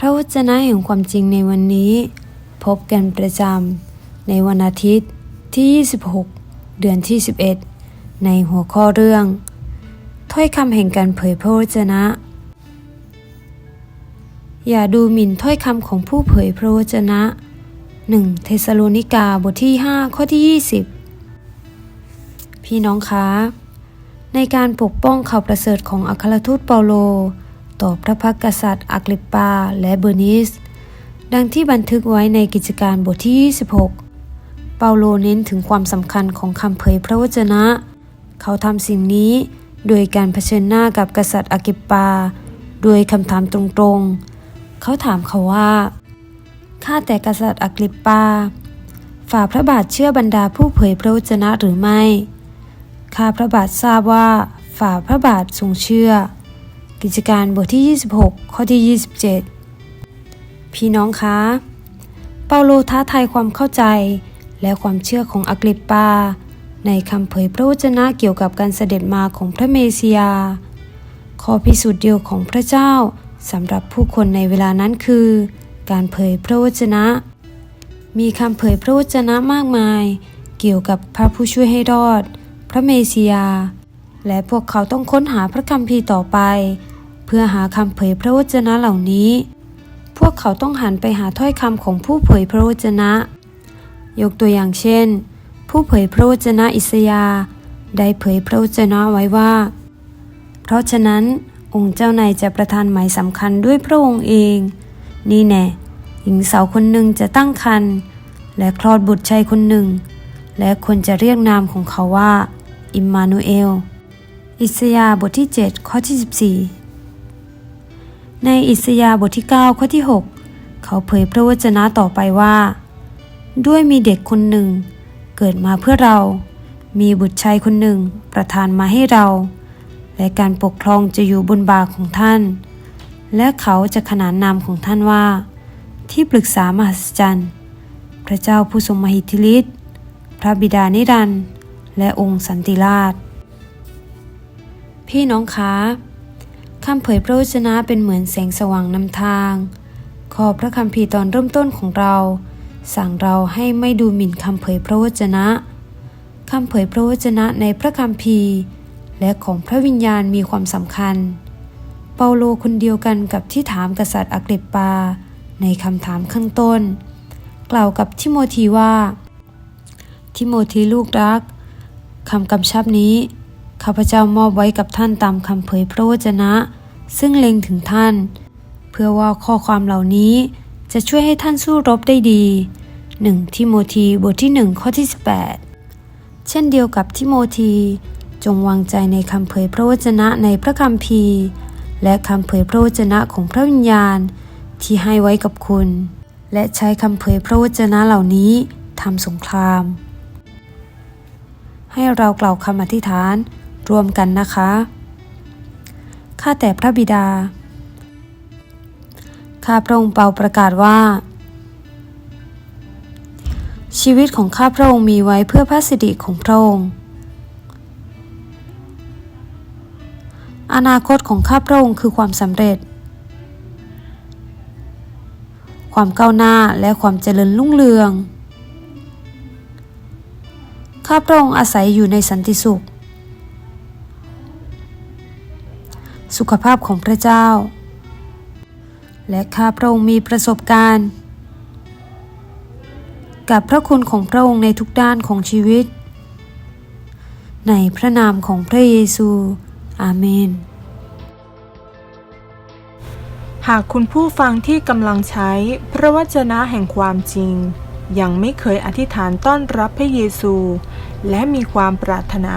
พระวจนะแห่งความจริงในวันนี้ พบกันประจำในวันอาทิตย์ที่ 26 เดือนที่ 11 ในหัวข้อเรื่อง ถ้อยคำแห่งการเผยพระวจนะ อย่าดูหมิ่นถ้อยคำของผู้เผยพระวจนะ 1 เทสโลนิกาบทที่ 5 ข้อที่ 20 พี่น้องคะในการปกป้องข่าวประเสริฐของอัครทูตเปาโล ต่อพระพักกษัตริย์อักริปปาและเบอร์นิส ดังที่บันทึกไว้ในกิจการบทที่ 26 เปาโลเน้นถึงความสำคัญของคำเผยพระวจนะ เขาทำสิ่งนี้โดยการเผชิญหน้ากับกษัตริย์อักริปปาด้วยคำถามตรงๆ เขาถามเขาว่าข้าแต่กษัตริย์อักริปปา ฝ่าพระบาทเชื่อบรรดาผู้เผยพระวจนะหรือไม่ ข้าพระบาททราบว่า ฝ่าพระบาททรงเชื่อ กิจการบทที่ 26 ข้อที่ 27 พี่น้องคะ เปาโลท้าทายความเข้าใจ และความเชื่อของอักริปปา ในคำเผยพระวจนะเกี่ยวกับการเสด็จมาของพระเมสสิยา ข้อพิสูจน์เดียวของพระเจ้าสำหรับผู้คนในเวลานั้นคือ การเผยพระวจนะ มีคำเผยพระวจนะมากมาย เกี่ยวกับพระผู้ช่วยให้รอด พระเมสสิยา และพวกเขาต้องค้นหาพระคัมภีร์ต่อไป เพื่อหาคำเผยพระวจนะเหล่านี้ พวกเขาต้องหันไปหาถ้อยคำของผู้เผยพระวจนะ ยกตัวอย่างเช่น ผู้เผยพระวจนะอิสยาได้เผยพระวจนะไว้ว่า เพราะฉะนั้นองค์เจ้านายจะประทานหมายสำคัญด้วยพระองค์เอง นี่แน่หญิงสาวคนหนึ่งจะตั้งครรภ์และคลอดบุตรชายคนหนึ่ง และคนจะเรียกนามของเขาว่า อิมมานูเอล อิสยาบทที่ 7 ข้อที่ 14 ในอิสยาบทที่ 9 ข้อที่ 6 เขาเผยพระวจนะต่อไปว่า ด้วยมีเด็กคนหนึ่ง เกิดมาเพื่อเรา มีบุตรชายคนหนึ่งประทานมาให้เรา และการปกครองจะอยู่บนบาของท่าน และเขาจะขนานนามของท่านว่า ที่ปรึกษามหัศจรรย์ พระเจ้าผู้ทรงมหิทธิฤทธิ์พระบิดานิรันดร์และองค์สันติราช พี่น้องคะคำเผยพระวจนะเป็นเหมือนแสงสว่างนำทาง ขอพระคัมภีร์ตอนเริ่มต้นของเรา สั่งเราให้ไม่ดูหมิ่นคำเผยพระวจนะคำเผยพระวจนะในพระคัมภีร์ และของพระวิญญาณมีความสำคัญ เปาโลคนเดียวกันกับที่ถามกษัตริย์อักริปปา ในคำถามข้างต้น กล่าวกับทิโมธีว่า ทิโมธีลูกรักคำกำชับนี้ ข้าพเจ้ามอบไว้กับท่านตามคำเผยพระวจนะ ซึ่งเล็งถึงท่าน เพื่อว่าข้อความเหล่านี้จะช่วยให้ท่านสู้รบได้ดี 1. ทิโมธีบทที่ 1 ข้อที่ 18 เช่นเดียวกับทิโมธีจงวางใจในคำเผยพระวจนะในพระคัมภีร์ และคำเผยพระวจนะของพระวิญญาณ ที่ให้ไว้กับคุณ และใช้คำเผยพระวจนะเหล่านี้ทำสงคราม ให้เรากล่าวคำอธิษฐาน รวมกันนะคะ ข้าแต่พระบิดา ข้าพระองค์เป่าประกาศว่า ชีวิตของข้าพระองค์มีไว้เพื่อพระสิริของพระองค์ อนาคตของข้าพระองค์คือความสำเร็จ ความก้าวหน้าและความเจริญรุ่งเรืองข้าพระองค์อาศัยอยู่ในสันติสุข สุขภาพของพระเจ้า และข้าพระองค์มีประสบการณ์ กับพระคุณของพระองค์ในทุกด้านของชีวิต ในพระนามของพระเยซู อาเมน หากคุณผู้ฟังที่กำลังใช้พระวจนะแห่งความจริง ยังไม่เคยอธิษฐานต้อนรับพระเยซู และมีความปรารถนา